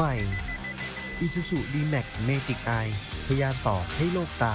ใหม่ Isuzu D-Max Magic Eye พยานต่อให้โลกตา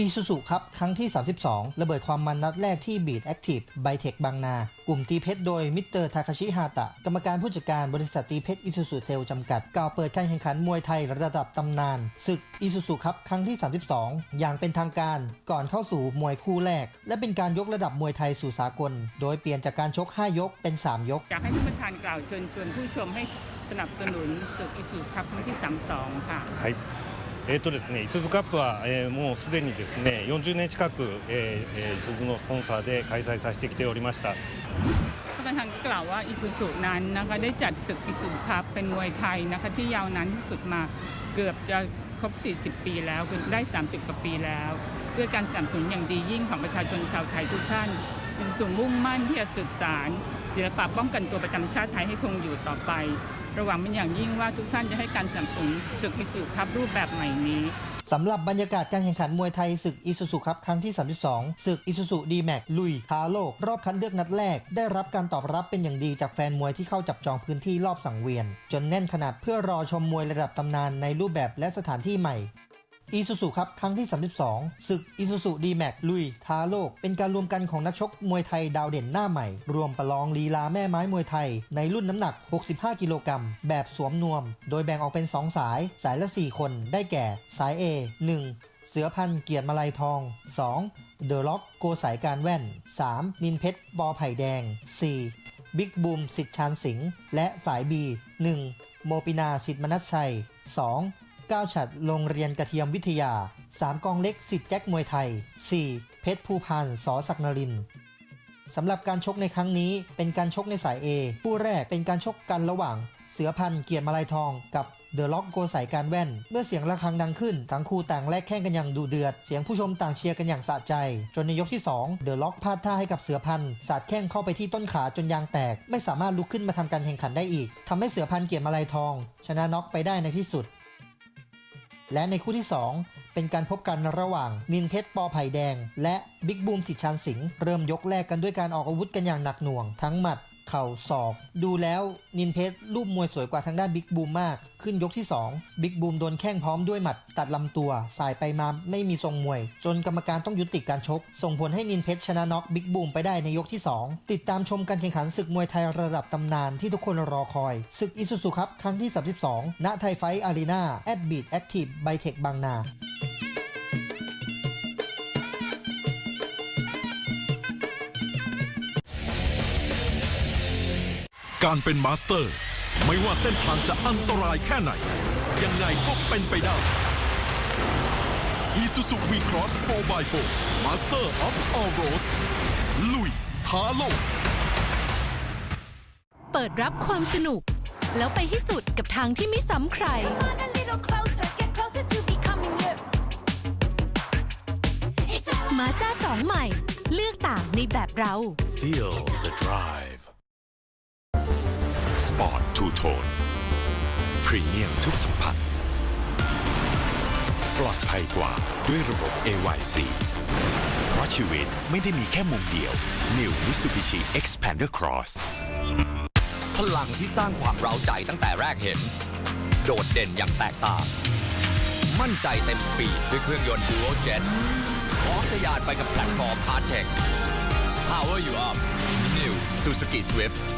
อีซูซูครับครั้งที่ 32 ระเบิดความมันนัดแรกที่บีดแอคทีฟไบเทคบางนา กลุ่มตีเพชรโดยมิสเตอร์ทาคาชิฮาตะ กรรมการผู้จัดการบริษัทตีเพชรอีซูซูเทลจำกัด กล่าวเปิดการแข่งขันมวยไทยระดับตำนาน ศึกอีซูซูครับครั้งที่ 32 อย่างเป็นทางการก่อนเข้าสู่มวยคู่แรก และเป็นการยกระดับมวยไทยสู่สากล โดยเปลี่ยนจากการชก 5 ยกเป็น 3 ยกอยากให้ท่านประธานกล่าวเชิญชวนผู้ชมให้สนับสนุนศึกอิสุครับครั้งที่ 32 ค่ะはい。えーとですね、イスズカップは、えーもうすでにですね40年近く、えーえー、イスズのスポンサーで開催させてきておりました ท่านประธานก็กล่าวว่าอิสุสุนั้นนะคะได้จัดศึกอิสุครับเป็นมวยไทยนะคะที่ยาวนานที่สุดมาเกือบจะครบ 40 ปีแล้วคือได้ 30 กว่าปีแล้ว ด้วยการสนับสนุนอย่างดียิ่งของประชาชนชาวไทยทุกท่านอิสุสุมุ่งมั่นที่จะสืบสารศิลปะป้องกันตัวประจำชาติไทยให้คงอยู่ต่อไป ระหวังเป็นอย่างยิ่งว่าทุกท่านจะให้การสนับสนุนศึกอิสุครับรูปแบบใหม่นี้สำหรับบรรยากาศการแข่งขันมวยไทยศึกอิสุสุครับครั้งที่ 32 ศึกอิสุสุดีแม็กลุยท้าโลก รอบคัดเลือกนัดแรก ได้รับการตอบรับเป็นอย่างดีจากแฟนมวยที่เข้าจับจองพื้นที่รอบสังเวียน จนแน่นขนาดเพื่อรอชมมวยระดับตำนานในรูปแบบและสถานที่ใหม่ อีซูซุครับครั้งที่ 32ศึกอีซูซุดีแม็กลุยท้าโลก เป็นการรวมกันของนักชกมวยไทยดาวเด่นหน้าใหม่ รวมประลองลีลาแม่ไม้มวยไทย ในรุ่นน้ำหนัก 65 กิโลกรัมแบบสวมนวม โดยแบ่งออกเป็น 2 สาย สายละ 4 คนได้แก่ สาย A 1เสือพันเกียรติมาลัยทอง 2. เดอะล็อกโกสายการแว่น 3. นินเพชรบอไผ่แดง 4. บิ๊กบูมสิทธิ์ชานสิงห์และสาย B 1. โมปินาสิทธิ์มนัสชัย 2. ก้าวฉัดโรงเรียนกระเทียมวิทยา 3. กองเล็กสิทธิ์แจ็คมวยไทย 4. เพชรภูพานสอศักนรินสำหรับการชกในครั้งนี้เป็นการชกในสาย A คู่แรกเป็นการชกกันระหว่าง เสือพันธ์เกียรติมาลายทองกับเดอะล็อกโกสายการแว่น เมื่อเสียงะระฆังดังขึ้นทั้งคู่ต่างแลกแข้งกันอย่างดุเดือด เสียงผู้ชมต่างเชียร์กันอย่างสะใจ จนในยกที่ 2 เดอะล็อกพลาดท่าให้กับเสือพันธ์สาดแข้งเข้าไปที่ต้นขาจนยางแตก ไม่สามารถลุกขึ้นมาทำการแข่งขันได้อีกทำให้เสือพันธ์เกียรติมาลายทอง ชนะน็อกไปได้ในที่สุด และในคู่ที่ 2 เป็นการพบกันระหว่างนินเพชรปอไผ่แดง และบิ๊กบูมสิทธิชันสิงห์เริ่มยกแรกกันด้วยการออกอาวุธกันอย่างหนักหน่วง ทั้งหมัด เข่าศอก ดูแล้วนินเพชรรูปมวยสวยกว่าทางด้านบิ๊กบูมมาก ขึ้นยกที่ 2 บิ๊กบูมโดนแข้งพร้อมด้วยหมัด ตัดลำตัวสายไปมาไม่มีทรงมวย จนกรรมการต้องยุติการชก ส่งผลให้นินเพชรชนะน็อกบิ๊กบูมไปได้ในยกที่ 2 ติดตามชมการแข่งขันศึกมวยไทยระดับตำนานที่ทุกคนรอคอย ศึกอิสุสุครับครั้งที่ 32 ณ ไทยไฟอารีนาแอดบีดแอคทีฟไบเทคบางนา การเป็นมาสเตอร์ ไม่ว่าเส้นทางจะอันตรายแค่ไหน ยังไงก็เป็นไปได้ Isuzu V-Cross 4x4 Master of All Roads ลุยท้าโลก เปิดรับความสนุก แล้วไปให้สุดกับทางที่ไม่ซ้ำใคร on a little closer, get closer to becoming you. It's all มาซ่าสองใหม่ เลือกต่างในแบบเรา Feel the drive Sport Two Tone พรีเมียมทุกสัมผัส ปลอดภัยกว่าด้วยระบบ AYC เพราะชีวิตไม่ได้มีแค่มุมเดียว New Mitsubishi Xpander Cross พลังที่สร้างความเร้าใจตั้งแต่แรกเห็น โดดเด่นอย่างแตกต่าง มั่นใจเต็มสปีดด้วยเครื่องยนต์ Dual Jet พร้อมทะยานไปกับแพลตฟอร์ม Hard Tech Power you up New Suzuki Swift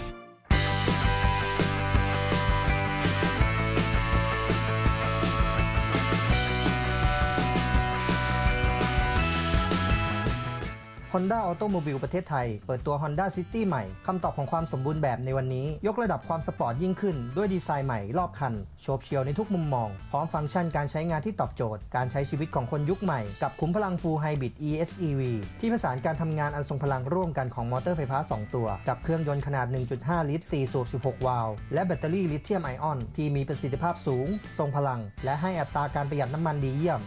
Honda Automobile ประเทศไทย เปิดตัว Honda City ใหม่ คำตอบของความสมบูรณ์แบบในวันนี้ ยกระดับความสปอร์ตยิ่งขึ้น ด้วยดีไซน์ใหม่รอบคัน โฉบเฉี่ยวในทุกมุมมอง พร้อมฟังก์ชันการใช้งานที่ตอบโจทย์ การใช้ชีวิตของคนยุคใหม่ กับขุมพลัง Full Hybrid ESEV ที่ผสานการทำงานอันทรงพลังร่วมกันของมอเตอร์ไฟฟ้า 2 ตัว กับเครื่องยนต์ขนาด 1.5 ลิตร 4 สูบ 16 วาล์ว และแบตเตอรี่ลิเธียมไอออน ที่มีประสิทธิภาพสูง ทรงพลัง และให้อัตราการประหยัดน้ำมันดีเยี่ยม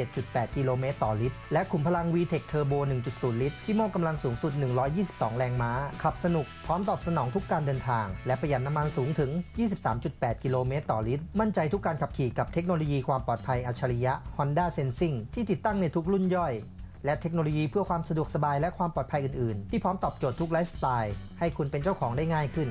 27.8 กิโลเมตรต่อลิตร และขุมพลัง VTEC Turbo 1.0 ลิตรที่มอบกำลังสูงสุด 122 แรงม้า ขับสนุกพร้อมตอบสนองทุกการเดินทาง และประหยัดน้ำมันสูงถึง 23.8 กิโลเมตรต่อลิตร มั่นใจทุกการขับขี่กับเทคโนโลยีความปลอดภัยอัจฉริยะ Honda Sensing ที่ติดตั้งในทุกรุ่นย่อยและเทคโนโลยีเพื่อความสะดวกสบายและความปลอดภัยอื่น ๆ ที่พร้อมตอบโจทย์ทุกไลฟ์สไตล์ ให้คุณเป็นเจ้าของได้ง่ายขึ้น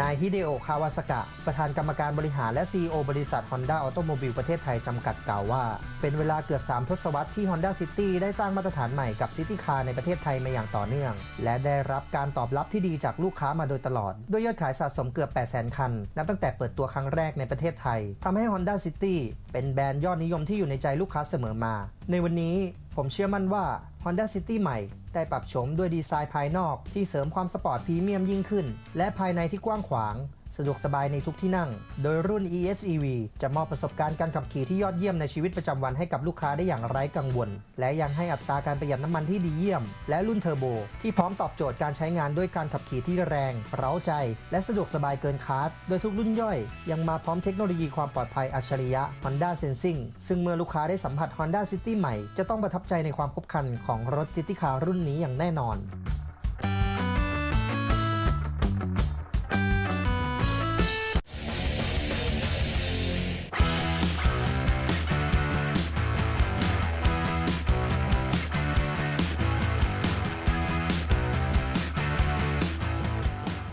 นายฮิเดโอ คาวาสกะ ประธานกรรมการบริหารและ CEO บริษัท Honda Automobile ประเทศไทย จำกัดกล่าวว่า เป็นเวลาเกือบ 3 ทศวรรษที่ Honda City ได้สร้างมาตรฐานใหม่กับ City Car ในประเทศไทยมาอย่างต่อเนื่อง และได้รับการตอบรับที่ดีจากลูกค้ามาโดยตลอด ด้วยยอดขายสะสมเกือบ 800,000 คัน นับตั้งแต่เปิดตัวครั้งแรกในประเทศไทยทำให้ Honda City เป็นแบรนด์ยอดนิยมที่อยู่ในใจลูกค้าเสมอมา ในวันนี้ ผมเชื่อมั่นว่า Honda City ใหม่ ได้ปรับโฉมด้วยดีไซน์ภายนอกที่เสริมความสปอร์ตพรีเมียมยิ่งขึ้น และภายในที่กว้างขวาง สะดวกสบายในทุกที่นั่ง โดยรุ่น ESEV จะมอบประสบการณ์การขับขี่ที่ยอดเยี่ยมในชีวิตประจำวันให้กับลูกค้าได้อย่างไร้กังวล และยังให้อัตราการประหยัดน้ำมันที่ดีเยี่ยม และรุ่นเทอร์โบ ที่พร้อมตอบโจทย์การใช้งานด้วยการขับขี่ที่แรง เร้าใจ และสะดวกสบายเกินคาดโดยทุกรุ่นย่อย ยังมาพร้อมเทคโนโลยีความปลอดภัยอัจฉริยะ Honda Sensing ซึ่งเมื่อลูกค้าได้สัมผัส Honda City ใหม่ จะต้องประทับใจในความครบครันของรถ City Car รุ่นนี้อย่างแน่นอน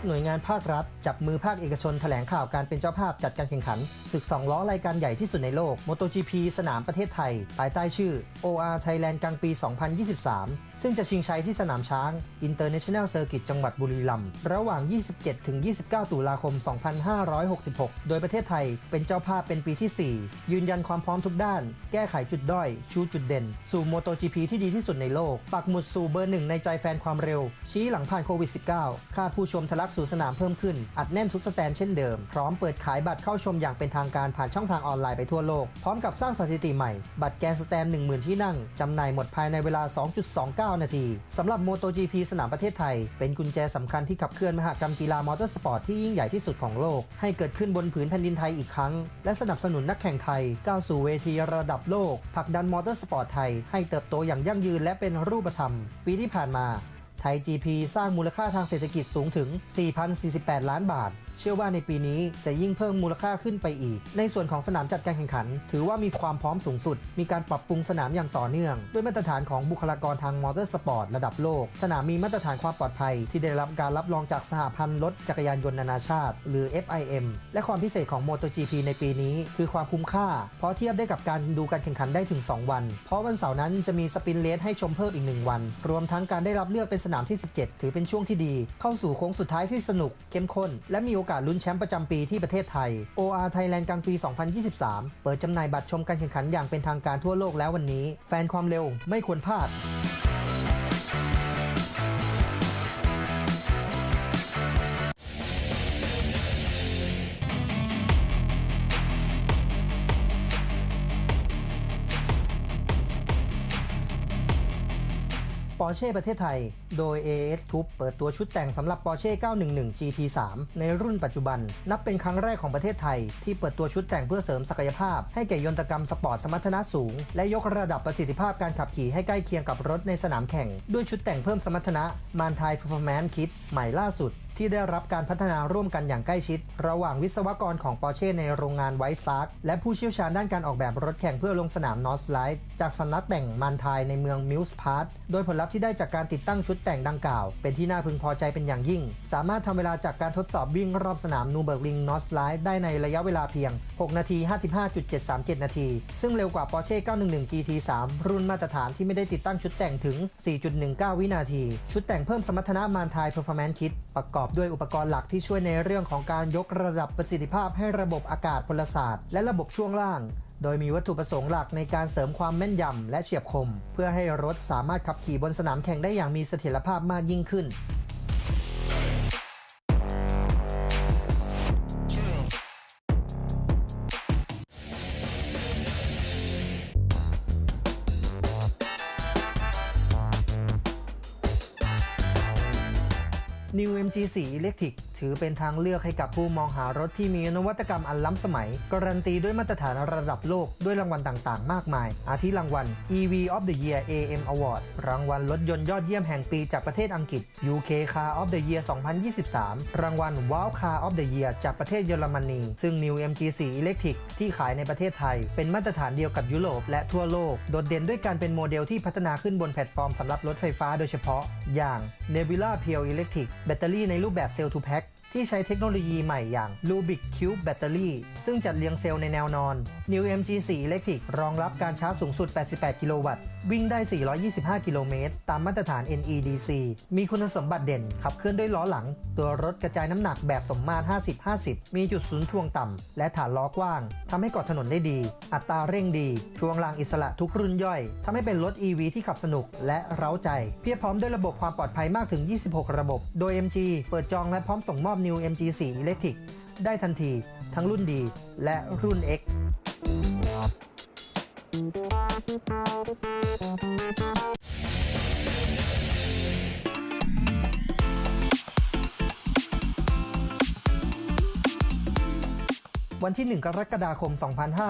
หน่วยงานภาครัฐ จับมือภาคเอกชนแถลงข่าวการเป็นเจ้าภาพจัดการแข่งขัน ศึกสองล้อรายการใหญ่ที่สุดในโลก MotoGP สนามประเทศไทย ภายใต้ชื่อ OR Thailand กลางปี 2023 ซึ่งจะชิงชัยที่สนามช้าง International Circuit จังหวัดบุรีรัมย์ระหว่าง 27-29 ตุลาคม 2566 โดยประเทศไทยเป็นเจ้าภาพเป็นปีที่ 4 ยืนยันความพร้อมทุกด้าน แก้ไขจุดด้อย ชูจุดเด่น สู่ MotoGP ที่ดีที่สุดในโลก ปักหมุดสู่เบอร์หนึ่งในใจแฟนความเร็ว ชี้หลังผ่านโควิด -19 คาดผู้ชมทะลักสู่สนามเพิ่มขึ้น อัดแน่นทุกสแตนเช่นเดิม พร้อมเปิดขายบัตรเข้าชมอย่างเป็นทางการผ่านช่องทางออนไลน์ไปทั่วโลก พร้อมกับสร้างสถิติใหม่ บัตรแกนสแตน 10,000 ที่นั่ง จำหน่ายหมดภายในเวลา 2.29 นาทีสำหรับ MotoGP สนามประเทศไทย เป็นกุญแจสำคัญที่ขับเคลื่อนมหกรรมกีฬามอเตอร์สปอร์ตที่ยิ่งใหญ่ที่สุดของโลก ให้เกิดขึ้นบนผืนแผ่นดินไทยอีกครั้ง และสนับสนุนนักแข่งไทยก้าวสู่เวทีระดับโลกผลักดันมอเตอร์สปอร์ตไทยให้เติบโตอย่างยั่งยืนและเป็นรูปธรรม ปีที่ผ่านมา ทย GP สร้างมูลค่าทางเศรษฐกิจสูงถึง 4,048 ล้านบาท เชื่อว่าในปีนี้จะยิ่งเพิ่มมูลค่าขึ้นไปอีก ในส่วนของสนามจัดการแข่งขัน ถือว่ามีความพร้อมสูงสุด มีการปรับปรุงสนามอย่างต่อเนื่อง ด้วยมาตรฐานของบุคลากรทางมอเตอร์สปอร์ตระดับโลก สนามมีมาตรฐานความปลอดภัย ที่ได้รับการรับรองจากสหพันธ์รถจักรยานยนต์นานาชาติ หรือ FIM และความพิเศษของ MotoGP ในปีนี้ คือความคุ้มค่า เพราะเทียบได้กับการดูการแข่งขันได้ถึง 2 วัน เพราะวันเสาร์นั้นจะมีสปินเลสให้ชมเพิ่มอีก1วัน รวมทั้งการได้รับเลือกเป็นสนามามที่ 17 ถือเป็นช่วงที่ดี เข้าสู่โค้งสุดท้ายที่สนุก เข้มข้น และมีโอกาสลุ้นแชมป์ประจำปีที่ประเทศไทย OR Thailand กลางปี 2023 เปิดจำหน่ายบัตรชมการแข่งขันอย่างเป็นทางการทั่วโลกแล้ววันนี้ แฟนความเร็วไม่ควรพลาด อร์เช่ประเทศไทย โดย AS Group เปิดตัวชุดแต่งสำหรับ Porsche 911 GT3 ในรุ่นปัจจุบัน นับเป็นครั้งแรกของประเทศไทย ที่เปิดตัวชุดแต่งเพื่อเสริมศักยภาพ ให้แก่ยนตกรรมสปอร์ตสมรรถนะสูง และยกระดับประสิทธิภาพการขับขี่ให้ใกล้เคียงกับรถในสนามแข่ง ด้วยชุดแต่งเพิ่มสมรรถนะ m a n t a i Performance Kit ใหม่ล่าสุดที่ได้รับการพัฒนาร่วมกันอย่างใกล้ชิด ระหว่างวิศวกรของ Porsche ในโรงงานไวซ์ซาร์และผู้เชี่ยวชาญด้านการออกแบบรถแข่งเพื่อลงสนามนอสไลท์จากสำนักแต่งมันทายในเมืองมิลส์พาร์ทโดยผลลัพธ์ที่ได้จากการติดตั้งชุดแต่งดังกล่าว เป็นที่น่าพึงพอใจเป็นอย่างยิ่ง สามารถทำเวลาจากการทดสอบวิ่งรอบสนามนูเบิร์กลิงนอสไลท์ได้ในระยะเวลาเพียง 6 นาที 55.737 นาที ซึ่งเร็วกว่า Porsche 911 GT3 รุ่นมาตรฐานที่ไม่ได้ติดตั้งชุดแต่งถึง 4.19 วินาที ชุดแต่งเพิ่มสมรรถนะมานทาย Performance Kit ประกอบอบด้วยอุปกรณ์หลักที่ช่วยในเรื่องของการยกระดับประสิทธิภาพให้ระบบอากาศพลศาสตร์และระบบช่วงล่าง โดยมีวัตถุประสงค์หลักในการเสริมความแม่นยำและเฉียบคม เพื่อให้รถสามารถขับขี่บนสนามแข่งได้อย่างมีเสถียรภาพมากยิ่งขึ้น New MG4 Electric ถือเป็นทางเลือกให้กับผู้มองหารถที่มีนวัตกรรมอันล้ำสมัย การันตีด้วยมาตรฐานระดับโลกด้วยรางวัลต่างๆ มากมาย อาทิรางวัล EV of the Year AM Award รางวัลรถยนต์ยอดเยี่ยมแห่งปีจากประเทศอังกฤษ UK Car of the Year 2023 รางวัล Wow Car of the Year จากประเทศเยอรมนี ซึ่ง New MG4 Electric ที่ขายในประเทศไทย เป็นมาตรฐานเดียวกับยุโรปและทั่วโลก โดดเด่นด้วยการเป็นโมเดลที่พัฒนาขึ้นบนแพลตฟอร์มสำหรับรถไฟฟ้าโดยเฉพาะ อย่าง Nebula Pure Electric แบตเตอรี่ในรูปแบบเซลล์ to pack ที่ใช้เทคโนโลยีใหม่อย่าง Rubik Cube Battery ซึ่งจัดเรียงเซลล์ในแนวนอน New MG4 Electric รองรับการชาร์จสูงสุด 88 กิโลวัตต์ วิ่งได้ 425 กิโลเมตร ตามมาตรฐาน NEDC มีคุณสมบัติเด่น ขับเคลื่อนด้วยล้อหลัง ตัวรถกระจายน้ำหนักแบบสมมาตร 50-50 มีจุดศูนย์ทวงต่ำ และฐานล้อกว้าง ทำให้เกาะถนนได้ดี อัตราเร่งดี ช่วงล่างอิสระทุกรุ่นย่อย ทำให้เป็นรถ EV ที่ขับสนุกและเร้าใจ เพียบพร้อมด้วยระบบความปลอดภัยมากถึง 26 ระบบ โดย MG เปิดจองและพร้อมส่งมอบ New MG4 Electric ได้ทันที ทั้งรุ่นดีและรุ่น X Thank you. วันที่ 1 กรกฎาคม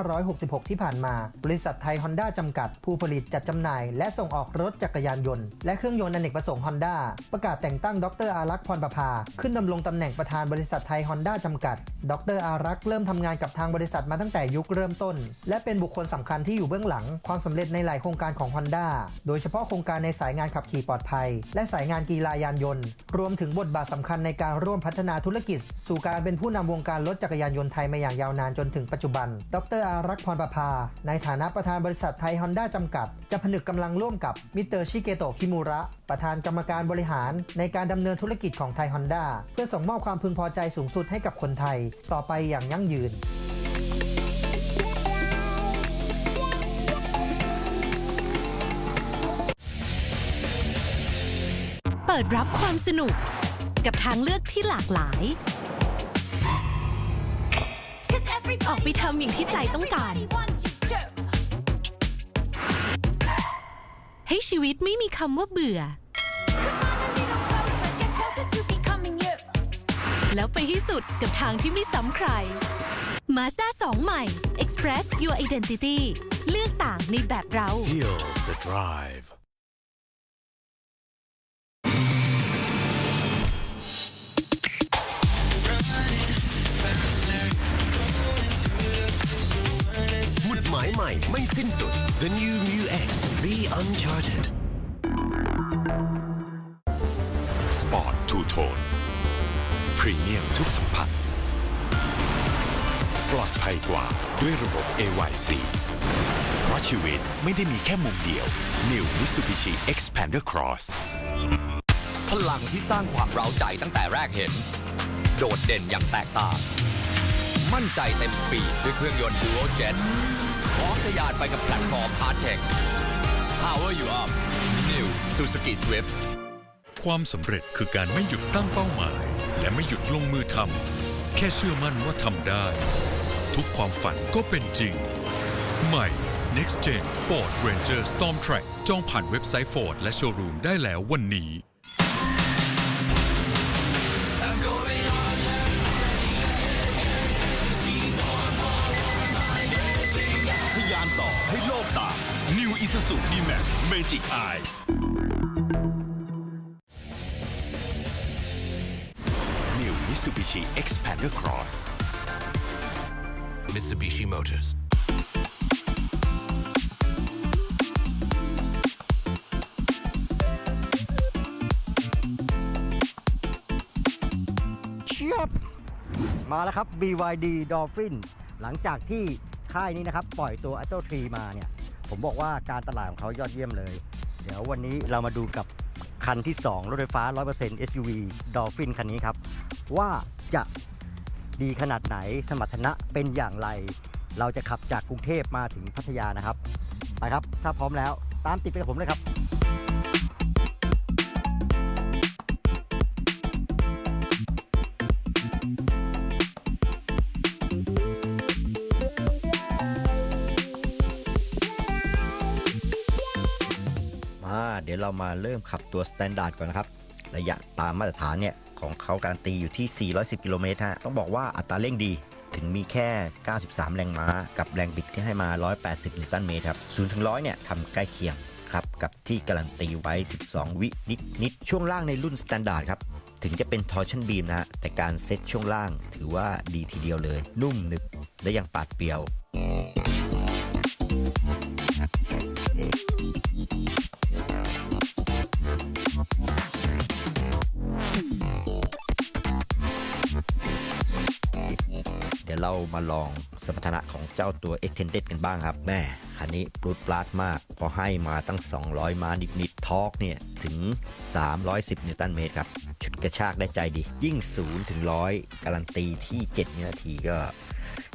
2566 ที่ผ่านมา บริษัทไทยฮอนด้าจำกัด ผู้ผลิตจัดจำหน่าย และส่งออกรถจักรยานยนต์ และเครื่องยนต์อเนกประสงค์ฮอนด้าประกาศแต่งตั้งดรอารักษ์พรประภา ขึ้นดำรงตำแหน่งประธานบริษัทไทยฮอนด้าจำกัด ดรอารักษ์เริ่มทำงานกับทางบริษัทมาตั้งแต่ยุคเริ่มต้น และเป็นบุคคลสำคัญที่อยู่เบื้องหลัง ความสำเร็จในหลายโครงการของฮอนด้าโดยเฉพาะโครงการในสายงานขับขี่ปลอดภัย และสายงานกีฬายานยนต์ รวมถึงบทบาทสำคัญในการร่วมพัฒนาธุรกิจ สู่การเป็นผู้นำวงการรถจักรยานยนต์ไทยมาอย่างยาวนานจนถึงปัจจุบัน ดรอารักษ์พรประภา ในฐานะประธานบริษัทไทยฮอนด้าจำกัด จะผนึกกำลังร่วมกับมิเตอร์ชิเกโตะคิมูระ ประธานกรรมการบริหาร ในการดำเนินธุรกิจของไทยฮอนด้าเพื่อส่งมอบความพึงพอใจสูงสุดให้กับคนไทย ต่อไปอย่างยั่งยืนเปิดรับความสนุกกับทางเลือกที่หลากหลาย ออกไปทำอย่างที่ใจต้องการ ให้ชีวิตไม่มีคำว่าเบื่อ แล้วไปที่สุดกับทางที่ไม่ซ้ำใครมาซาสองใหม่ Express Your Identity เลือกต่างในแบบเรา Feel the drive ดหมายใหม่ไม่สิ้นสุด The New Mu X Be Uncharted Sport Two Tone พรีเมียมทุกสัมผัส ปลอดภัยกว่าด้วยระบบ AYC เพราะชีวิตไม่ได้มีแค่มุมเดียว New Mitsubishi Xpander Cross พลังที่สร้างความเร้าใจตั้งแต่แรกเห็น โดดเด่นอย่างแตกต่าง มั่นใจเต็มสปีดด้วยเครื่องยนต์ Duo Jet พร้อมทะยานไปกับแพลตฟอร์ม Hard Tech Power you up New Suzuki Swift ความสำเร็จคือการไม่หยุดตั้งเป้าหมาย และไม่หยุดลงมือทำแค่เชื่อมั่นว่าทำได้ ทุกความฝันก็เป็นจริง ใหม่ Next Gen Ford Ranger Storm Track จองผ่านเว็บไซต์ Ford และโชว์รูมได้แล้ววันนี้ New Isuzu D-Max Magic Eyes New Mitsubishi Xpander Cross Mitsubishi Motors เชียบมาแล้วครับ BYD Dolphin หลังจากที่ค่ายนี้นะครับ ปล่อยตัว a t o 3มาเนี่ย ผมบอกว่าการตลาดของเขายอดเยี่ยมเลย เดี๋ยววันนี้เรามาดูกับคันที่ 2 รถไฟฟ้า 100% SUV Dolphin คันนี้ครับ ว่าจะดีขนาดไหนสมรรถนะเป็นอย่างไร เราจะขับจากกรุงเทพมาถึงพัทยานะครับ ไปครับ ถ้าพร้อมแล้วตามติดไปกับผมเลยครับ มาเริ่มขับตัวสแตนดาร์ดก่อนนะครับ ระยะตามมาตรฐานเนี่ย ของเขาการันตีอยู่ที่ 410 กิโลเมตรฮะต้องบอกว่าอัตราเร่งดีถึงมีแค่ 93 แรงม้า กับแรงบิดที่ให้มา 180 นิวตันเมตรครับ0ถึง100 เนี่ยทำใกล้เคียงครับ กับที่การันตีไว้ 12 วินิดนิดช่วงล่างในรุ่นสแตนดาร์ดครับ ถึงจะเป็นทอร์ชันบีมนะฮะแต่การเซ็ตช่วงล่างถือว่าดีทีเดียวเลย นุ่มหนึบและยังปาดเปรียว มาลองสมรรถนะของเจ้าตัว Extended กันบ้างครับแม่คันนี้ปลุดปลาดมาก พอให้มาตั้ง 200ม้านิดๆทอร์กเนี่ยถึง 310 นิวตันเมตรครับ ชุดกระชากได้ใจดี ยิ่ง 0 ถึง 100 การันตีที่7วินาทีก็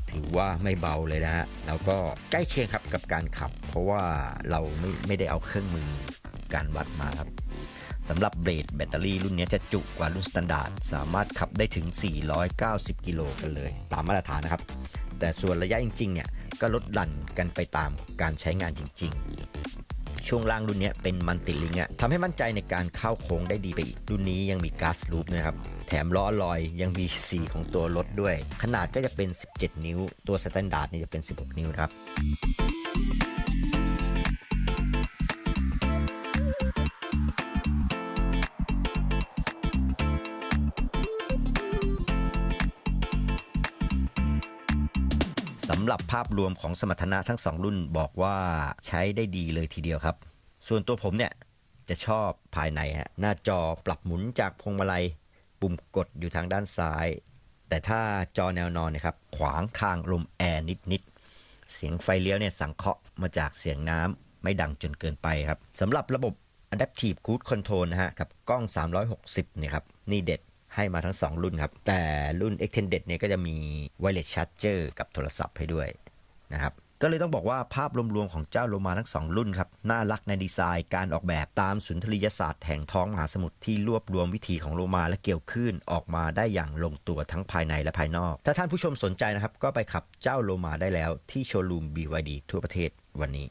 ถือว่าไม่เบาเลยนะฮะ แล้วก็ใกล้เคียงครับกับการขับ เพราะว่าเราไม่ไม่ได้เอาเครื่องมือการวัดมาครับ สำหรับเบรดแบตเตอรี่รุ่นนี้จะจุกว่ารุ่นสแตนดาร์ดสามารถขับได้ถึง 490 กิโลกันเลย ตามมาตรฐานนะครับ แต่ส่วนระยะจริงๆเนี่ยก็ลดหลั่นกันไปตามการใช้งานจริง ๆ ช่วงล่างรุ่นนี้เป็นมันติลิงอะทำให้มั่นใจในการเข้าโค้งได้ดีไปอีก รุ่นนี้ยังมีก๊าซลูปนะครับแถมล้อลอยยังมีสีของตัวรถด้วย ขนาดก็จะเป็น 17 นิ้ว ตัวสแตนดาร์ดนี่จะเป็น 16 นิ้วนครับ หรับภาพรวมของสมรรถนะทั้งสองรุ่นบอกว่าใช้ได้ดีเลยทีเดียวครับ ส่วนตัวผมเนี่ยจะชอบภายในฮะหน้าจอปรับหมุนจากพวงมาลัย ปุ่มกดอยู่ทางด้านซ้าย แต่ถ้าจอแนวนอนนะครับ ขวางทางลมแอร์นิดๆ เสียงไฟเลี้ยวเนี่ยสังเคราะห์มาจากเสียงน้ำไม่ดังจนเกินไปครับสำหรับระบบ Adaptive Cruise Control นะฮะกับกล้อง 360 เนี่ยครับ นี่เด็ด ให้มาทั้ง 2 รุ่นครับ แต่รุ่น Extended เนี่ยก็จะมี Wireless Charger กับโทรศัพท์ให้ด้วยนะครับก็เลยต้องบอกว่าภาพรวมๆของเจ้าโลมาทั้ง 2 รุ่นครับ น่ารักในดีไซน์การออกแบบตามสุนทรียศาสตร์แห่งท้องมหาสมุทรที่รวบรวมวิถีของโลมาและเกี่ยวคลื่นออกมาได้อย่างลงตัวทั้งภายในและภายนอก ถ้าท่านผู้ชมสนใจนะครับ ก็ไปขับเจ้าโลมาได้แล้วที่โชว์รูม BYD ทั่วประเทศวันนี้